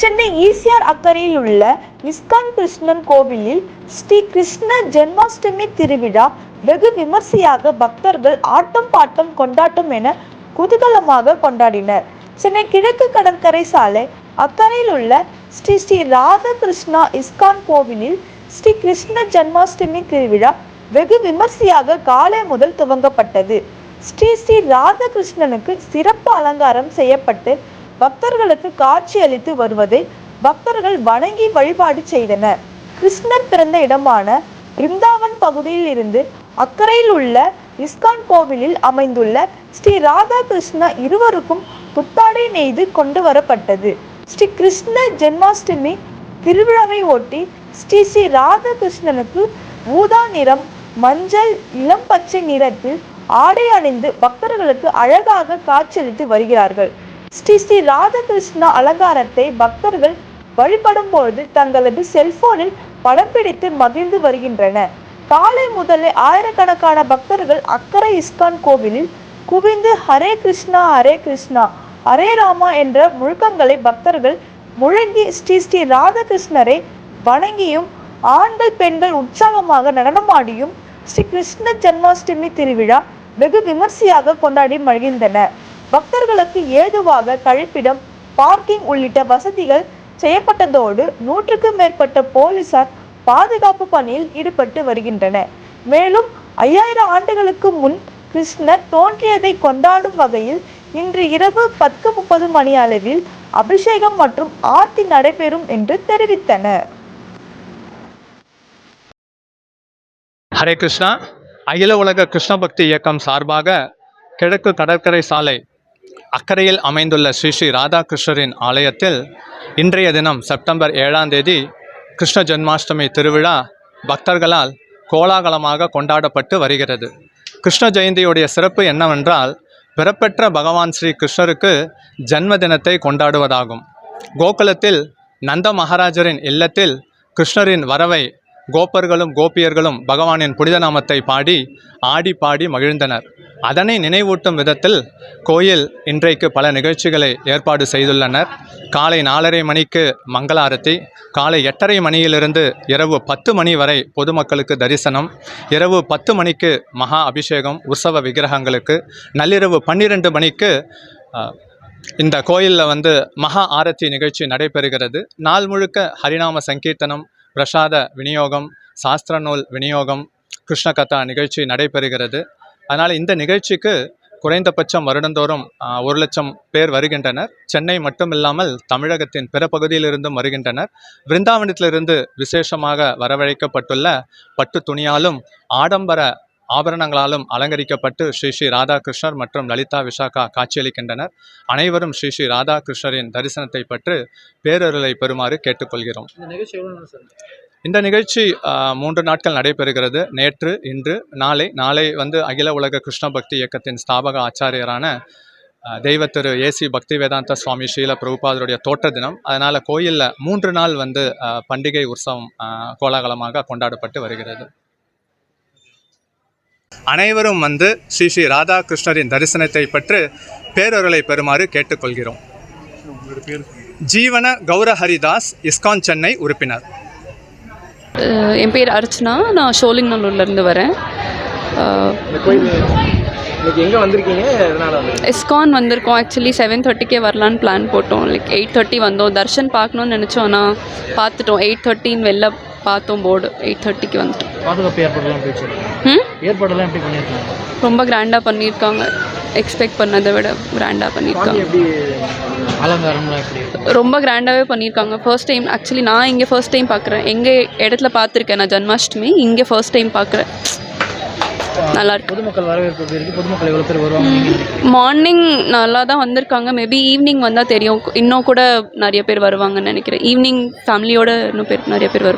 Chennai ECR அக்கறையில் உள்ள ISKCON Krishnan கோவிலில் ஸ்ரீ கிருஷ்ண ஜென்மாஷ்டமி திருவிழா வெகு விமர்சையாக பக்தர்கள் ஆட்டம் பாட்டம் கொண்டாட்டம் என குதூகலமாக கொண்டாடினர். சென்னை கிழக்கு கடற்கரை சாலை அக்கறையில் உள்ள ஸ்ரீ ஸ்ரீ ராதாகிருஷ்ணா இஸ்கான் கோவிலில் ஸ்ரீ கிருஷ்ண ஜென்மாஷ்டமி திருவிழா வெகு விமர்சையாக காலை முதல் துவங்கப்பட்டது. ஸ்ரீ ஸ்ரீ ராதகிருஷ்ணனுக்கு சிறப்பு அலங்காரம் செய்யப்பட்டு பக்தர்களுக்கு காட்சி அளித்து வருவதை பக்தர்கள் வணங்கி வழிபாடு செய்தனர். கிருஷ்ணர் பிறந்த இடமான பிருந்தாவன் பகுதியில் இருந்து அக்கறையில் உள்ள இஸ்கான் கோவிலில் அமைந்துள்ள ஸ்ரீ ராதா கிருஷ்ணா இருவருக்கும் புத்தாடை நெய்து கொண்டு வரப்பட்டது. ஸ்ரீ கிருஷ்ண ஜென்மாஷ்டமி திருவிழாவை ஒட்டி ஸ்ரீ ஸ்ரீ ராதாகிருஷ்ணனுக்கு ஊதா நிறம் மஞ்சள் இளம் பச்சை நிறத்தில் ஆடை அணிந்து பக்தர்களுக்கு அழகாக காட்சியளித்து வருகிறார்கள். ஸ்ரீ ஸ்ரீ ராதகிருஷ்ணா அலங்காரத்தை பக்தர்கள் வழிபடும் பொழுது தங்களது செல்போனில் படம் பிடித்து மகிழ்ந்து வருகின்றனர் காலை முதலே ஆயிரக்கணக்கான பக்தர்கள் அக்கரை இஸ்கான் கோவிலில் குவிந்து ஹரே கிருஷ்ணா ஹரே கிருஷ்ணா ஹரே ராமா என்ற முழக்கங்களை பக்தர்கள் முழங்கி ஸ்ரீ ஸ்ரீ ராதகிருஷ்ணரை வணங்கியும் ஆண்கள் பெண்கள் உற்சாகமாக நடனமாடியும் ஸ்ரீ கிருஷ்ண ஜென்மாஷ்டமி திருவிழா வெகு விமர்சையாக கொண்டாடி மகிழ்ந்தனர். பக்தர்களுக்கு ஏதுவாக கழிப்பிடம் பார்க்கிங் உள்ளிட்ட வசதிகள் செய்யப்பட்டதோடு நூற்றுக்கும் மேற்பட்ட போலீசார் பாதுகாப்பு பணியில் ஈடுபட்டு வருகின்றனர். மேலும் ஐயாயிரம் ஆண்டுகளுக்கு முன் கிருஷ்ணர் தோன்றியதை கொண்டாடும் வகையில் இன்று இரவு பத்து முப்பது மணி அளவில் அபிஷேகம் மற்றும் ஆர்த்தி நடைபெறும் என்று தெரிவித்தனர். ஹரே கிருஷ்ணா. அகில உலக கிருஷ்ண பக்தி இயக்கம் சார்பாக கிழக்கு கடற்கரை சாலை அக்கறையில் அமைந்துள்ள ஸ்ரீ ஸ்ரீ ராதாகிருஷ்ணரின் ஆலயத்தில் இன்றைய தினம் செப்டம்பர் ஏழாம் தேதி கிருஷ்ண ஜென்மாஷ்டமி திருவிழா பக்தர்களால் கோலாகலமாக கொண்டாடப்பட்டு வருகிறது. கிருஷ்ண ஜெயந்தியுடைய சிறப்பு என்னவென்றால் பிறப்பெற்ற பகவான் ஸ்ரீ கிருஷ்ணருக்கு ஜன்ம தினத்தை கொண்டாடுவதாகும். கோகுலத்தில் நந்த மகாராஜரின் இல்லத்தில் கிருஷ்ணரின் வரவை கோப்பர்களும் கோபியர்களும் பகவானின் புனித நாமத்தை பாடி ஆடி பாடி மகிழ்ந்தனர். அதனை நினைவூட்டும் விதத்தில் கோயில் இன்றைக்கு பல நிகழ்ச்சிகளை ஏற்பாடு செய்துள்ளனர். காலை நாலரை மணிக்கு மங்களாரத்தி காலை எட்டரை மணியிலிருந்து இரவு பத்து மணி வரை பொதுமக்களுக்கு தரிசனம் இரவு பத்து மணிக்கு மகா அபிஷேகம் உற்சவ விக்கிரகங்களுக்கு நள்ளிரவு பன்னிரெண்டு மணிக்கு இந்த கோயிலில் வந்து மகா ஆரத்தி நிகழ்ச்சி நடைபெறுகிறது. நாள் முழுக்க ஹரிநாம சங்கீர்த்தனம் பிரசாத விநியோகம் சாஸ்திர நூல் விநியோகம் கிருஷ்ண கதா நிகழ்ச்சி நடைபெறுகிறது. அதனால் இந்த நிகழ்ச்சிக்கு குறைந்தபட்சம் வருடந்தோறும் ஒரு லட்சம் பேர் வருகின்றனர். சென்னை மட்டும் இல்லாமல் தமிழகத்தின் பிற பகுதியிலிருந்தும் வருகின்றனர். பிருந்தாவனத்திலிருந்து விசேஷமாக வரவழைக்கப்பட்டுள்ள பட்டு துணியாலும் ஆடம்பர ஆபரணங்களாலும் அலங்கரிக்கப்பட்டு ஸ்ரீ ஸ்ரீ ராதாகிருஷ்ணர் மற்றும் லலிதா விசாகா காட்சியளிக்கின்றனர். அனைவரும் ஸ்ரீ ஸ்ரீ ராதாகிருஷ்ணரின் தரிசனத்தை பற்றி பேரருளை பெறுமாறு கேட்டுக்கொள்கிறோம். இந்த நிகழ்ச்சி மூன்று நாட்கள் நடைபெறுகிறது. நேற்று இன்று நாளை. நாளை வந்து அகில உலக கிருஷ்ண பக்தி இயக்கத்தின் ஸ்தாபக ஆச்சாரியரான தெய்வ திரு ஏசி பக்தி வேதாந்த சுவாமி ஸ்ரீல பிரபுபாதருடைய தோற்ற தினம். அதனால் கோயிலில் மூன்று நாள் வந்து பண்டிகை உற்சவம் கோலாகலமாக கொண்டாடப்பட்டு வருகிறது. அனைவரும் வந்து ஸ்ரீ ஸ்ரீ ராதாகிருஷ்ணரின் தரிசனத்தை பெற்று பேரருளை பெறுமாறு கேட்டுக்கொள்கிறோம். ஜீவன கௌரஹரிதாஸ் இஸ்கான் சென்னை உறுப்பினர். என் பேர் அர்ச்சனா. நான் ஷோலிங்நல்லூர்லேருந்து வரேன். இஸ்கான் வந்திருக்கோம். ஆக்சுவலி செவன் தேர்ட்டிக்கே வரலான்னு பிளான் போட்டோம். லைக் எயிட் தேர்ட்டி வந்தோம். தர்ஷன் பார்க்கணும்னு நினச்சோம். ஆனால் பார்த்துட்டோம். எயிட் தேர்ட்டின்னு வெளில பார்த்தோம் போர்டு எயிட் தேர்ட்டிக்கு வந்துட்டோம். ரொம்ப கிராண்டாக பண்ணியிருக்காங்க. எக்ஸ்பெக்ட் பண்ணதை விட கிராண்டாக பண்ணியிருக்காங்க ரொம்ப கிராண்டாகவே பண்ணியிருக்காங்க ஃபர்ஸ்ட் டைம் ஆக்சுவலி நான் இங்கே ஃபர்ஸ்ட் டைம் பார்க்குறேன் எங்கள் இடத்துல பார்த்துருக்கேன் நான் ஜன்மாஷ்டமி இங்கே ஃபர்ஸ்ட் டைம் பார்க்குறேன் நல்லா இருக்கு. பொதுமக்கள் வரவேற்பு எப்படி இருக்கு? பொதுமக்கள் எவ்வளோ பேர் வருவாங்க நீங்க நினைக்கிறீங்க? மார்னிங் நல்லா தான் வந்திருக்காங்க. மேபி ஈவினிங் வந்தால் தெரியும். இன்னும் கூட நிறைய பேர் வருவாங்கன்னு நினைக்கிறேன். ஈவினிங் ஃபேமிலியோட இன்னும் பேர் நிறைய பேர் வருவாங்க.